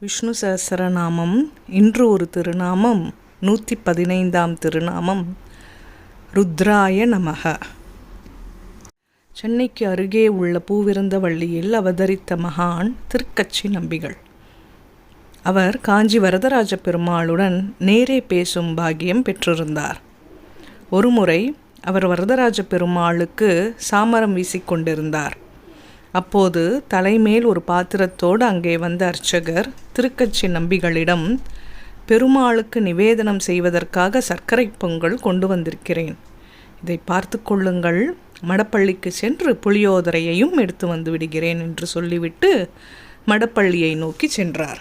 விஷ்ணு சஹசரநாமம் இன்று ஒரு திருநாமம் நூற்றி பதினைந்தாம் திருநாமம். ருத்ராய நமக. சென்னைக்கு அருகே உள்ள பூவிருந்தவள்ளியில் அவதரித்த மகான் திருக்கச்சி நம்பிகள். அவர் காஞ்சி வரதராஜ பெருமாளுடன் நேரே பேசும் பாக்கியம் பெற்றிருந்தார். ஒருமுறை அவர் வரதராஜ பெருமாளுக்கு சாமரம் வீசிக்கொண்டிருந்தார் அப்போது தலைமேல் ஒரு பாத்திரத்தோடு அங்கே வந்த அர்ச்சகர் திருக்கச்சி நம்பிகளிடம் பெருமாளுக்கு நிவேதனம் செய்வதற்காக சர்க்கரை பொங்கல் கொண்டு வந்திருக்கிறேன். இதை பார்த்து கொள்ளுங்கள். மடப்பள்ளிக்கு சென்று புளியோதரையையும் எடுத்து வந்து விடுகிறேன் என்று சொல்லிவிட்டு மடப்பள்ளியை நோக்கி சென்றார்.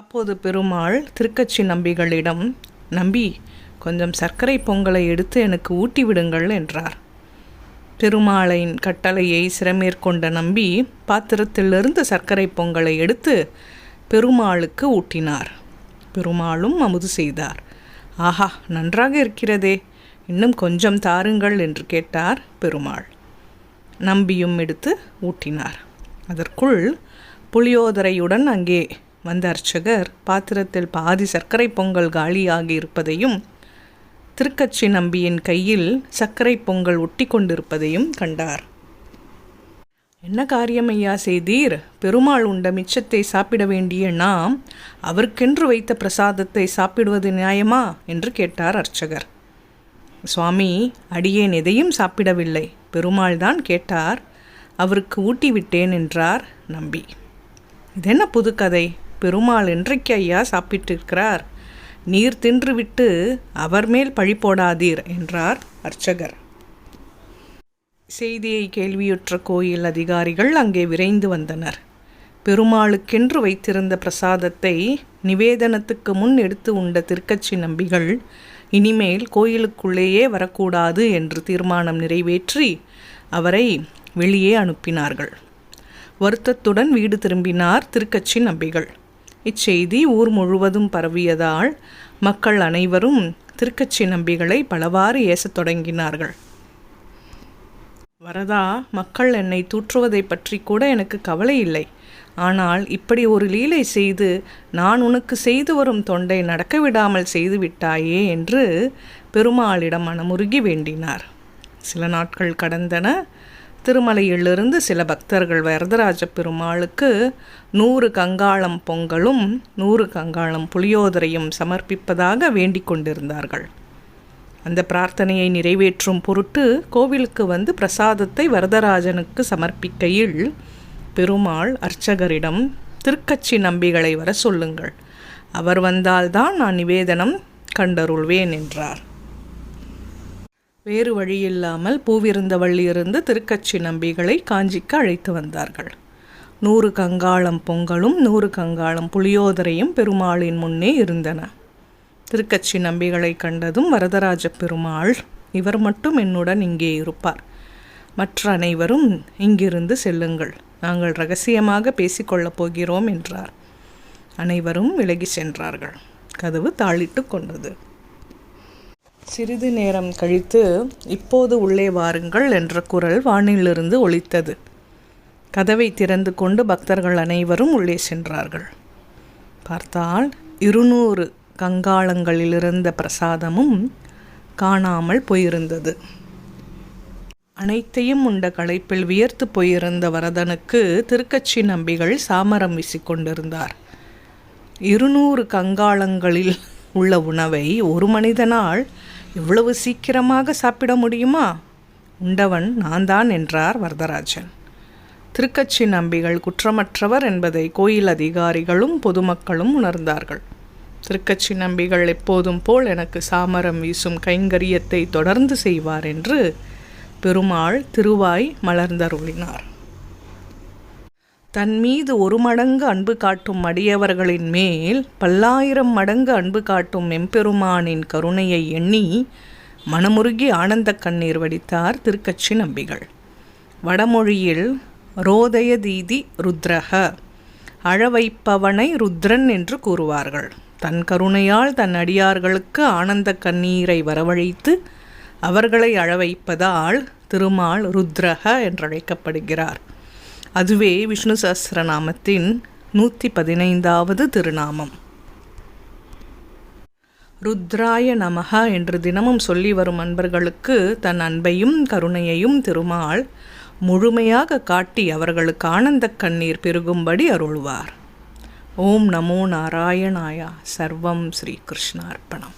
அப்போது பெருமாள் திருக்கச்சி நம்பிகளிடம் நம்பி கொஞ்சம் சர்க்கரை பொங்கலை எடுத்து எனக்கு ஊட்டி விடுங்கள் என்றார். பெருமாளின் கட்டளையை சிறமேற்கொண்ட நம்பி பாத்திரத்திலிருந்து சர்க்கரை பொங்கலை எடுத்து பெருமாளுக்கு ஊட்டினார். பெருமாளும் அமுது செய்தார். ஆஹா நன்றாக இருக்கிறதே. இன்னும் கொஞ்சம் தாருங்கள் என்று கேட்டார் பெருமாள். நம்பியும் எடுத்து ஊட்டினார். அதற்குள் புளியோதரையுடன் அங்கே வந்த அர்ச்சகர் பாத்திரத்தில் பாதி சர்க்கரை பொங்கல் காலியாகி இருப்பதையும் திருக்கச்சி நம்பியின் கையில் சர்க்கரை பொங்கல் ஒட்டி கொண்டிருப்பதையும் கண்டார். என்ன காரியம் ஐயா செய்தீர்? பெருமாள் உண்ட மிச்சத்தை சாப்பிட வேண்டிய நாம் அவருக்கென்று வைத்த பிரசாதத்தை சாப்பிடுவது நியாயமா? என்று கேட்டார் அர்ச்சகர். சுவாமி அடியேன் எதையும் சாப்பிடவில்லை. பெருமாள் தான் கேட்டார். அவருக்கு ஊட்டி விட்டேன் என்றார் நம்பி. இதென்ன புதுக்கதை? பெருமாள் என்றைக்கு ஐயா சாப்பிட்டிருக்கிறார்? நீர் தின்றுவிட்டு அவர் மேல் பழி போடாதீர் என்றார் அர்ச்சகர். செய்தியை கேள்வியுற்ற கோயில் அதிகாரிகள் அங்கே விரைந்து வந்தனர். பெருமாளுக்கென்று வைத்திருந்த பிரசாதத்தை நிவேதனத்துக்கு முன் எடுத்து உண்ட திருக்கச்சி நம்பிகள் இனிமேல் கோயிலுக்குள்ளேயே வரக்கூடாது என்று தீர்மானம் நிறைவேற்றி அவரை வெளியே அனுப்பினார்கள். வருத்தத்துடன் வீடு திரும்பினார் திருக்கச்சி நம்பிகள். இச்செய்தி ஊர் முழுவதும் பரவியதால் மக்கள் அனைவரும் திருக்கச்சி நம்பிகளை பலவாறு ஏசத் தொடங்கினார்கள். வரதா மக்கள் என்னை தூற்றுவதை பற்றி கூட எனக்கு கவலை இல்லை. ஆனால் இப்படி ஒரு லீலை செய்து நான் உனக்கு செய்து வரும் தொண்டை நடக்க விடாமல் செய்து விட்டாயே என்று பெருமாளிடம் மனமுருகி வேண்டினார். சில நாட்கள் கடந்தன. திருமலையிலிருந்து சில பக்தர்கள் வரதராஜ பெருமாளுக்கு நூறு கங்காளம் பொங்கலும் நூறு கங்காளம் புளியோதரையும் சமர்ப்பிப்பதாக வேண்டிக் கொண்டிருந்தார்கள். அந்த பிரார்த்தனையை நிறைவேற்றும் பொருட்டு கோவிலுக்கு வந்து பிரசாதத்தை வரதராஜனுக்கு சமர்ப்பிக்கையில் பெருமாள் அர்ச்சகரிடம் திருக்கச்சி நம்பிகளை வர சொல்லுங்கள். அவர் வந்தால்தான் நான் நிவேதனம் கண்டருள்வேன் என்றார். வேறு வழியில்லாமல் பூவிருந்தவள்ளியிருந்து திருக்கச்சி நம்பிகளை காஞ்சிக்கு அழைத்து வந்தார்கள். நூறு கங்காளம் பொங்கலும் நூறு கங்காளம் புளியோதரையும் பெருமாளின் முன்னே இருந்தன. திருக்கச்சி நம்பிகளை கண்டதும் வரதராஜ பெருமாள் இவர் மட்டும் என்னுடன் இங்கே இருப்பார். மற்ற அனைவரும் இங்கிருந்து செல்லுங்கள். நாங்கள் ரகசியமாக பேசிக்கொள்ளப் போகிறோம் என்றார். அனைவரும் விலகி சென்றார்கள். கதவு தாளிட்டு கொண்டது. சிறிது நேரம் கழித்து இப்போது உள்ளே வாருங்கள் என்ற குரல் வானிலிருந்து ஒலித்தது. கதவை திறந்து கொண்டு பக்தர்கள் அனைவரும் உள்ளே சென்றார்கள். பார்த்தால் இருநூறு கங்காளங்களிலிருந்த பிரசாதமும் காணாமல் போயிருந்தது. அனைத்தையும் உண்ட களைப்பில் வியர்த்து போயிருந்த வரதனுக்கு திருக்கச்சி நம்பிகள் சாமரம் வீசிக்கொண்டிருந்தார் இருநூறு கங்காளங்களில் உள்ள உணவை ஒரு மனிதனால் இவ்வளவு சீக்கிரமாக சாப்பிட முடியுமா? உண்டவன் நான் தான் என்றார் வரதராஜன். திருக்கச்சி நம்பிகள் குற்றமற்றவர் என்பதை கோயில் அதிகாரிகளும் பொதுமக்களும் உணர்ந்தார்கள். திருக்கச்சி நம்பிகள் எப்போதும் போல் எனக்கு சாமரம் வீசும் கைங்கரியத்தை தொடர்ந்து செய்வார் என்று பெருமாள் திருவாய் மலர்ந்தருளினார். தன் மீது ஒரு மடங்கு அன்பு காட்டும் அடியவர்களின் மேல் பல்லாயிரம் மடங்கு அன்பு காட்டும் எம்பெருமானின் கருணையை எண்ணி மனமுருகி ஆனந்த கண்ணீர் வடித்தார் திருக்கச்சி நம்பிகள். வடமொழியில் ரோதய தீதி ருத்ரக அழவைப்பவனை ருத்ரன் என்று கூறுவார்கள். தன் கருணையால் தன் அடியார்களுக்கு ஆனந்த கண்ணீரை வரவழைத்து அவர்களை அழவைப்பதால் திருமால் ருத்ரக என்றழைக்கப்படுகிறார். அதுவே விஷ்ணு சஹசிரநாமத்தின் நூற்றி பதினைந்தாவது திருநாமம். ருத்ராய நமக என்று தினமும் சொல்லி வரும் அன்பர்களுக்கு தன் அன்பையும் கருணையையும் திருமால் முழுமையாக காட்டி அவர்களுக்கு ஆனந்த கண்ணீர் பெருகும்படி அருள்வார். ஓம் நமோ நாராயணாயா. சர்வம் ஸ்ரீ கிருஷ்ணார்ப்பணம்.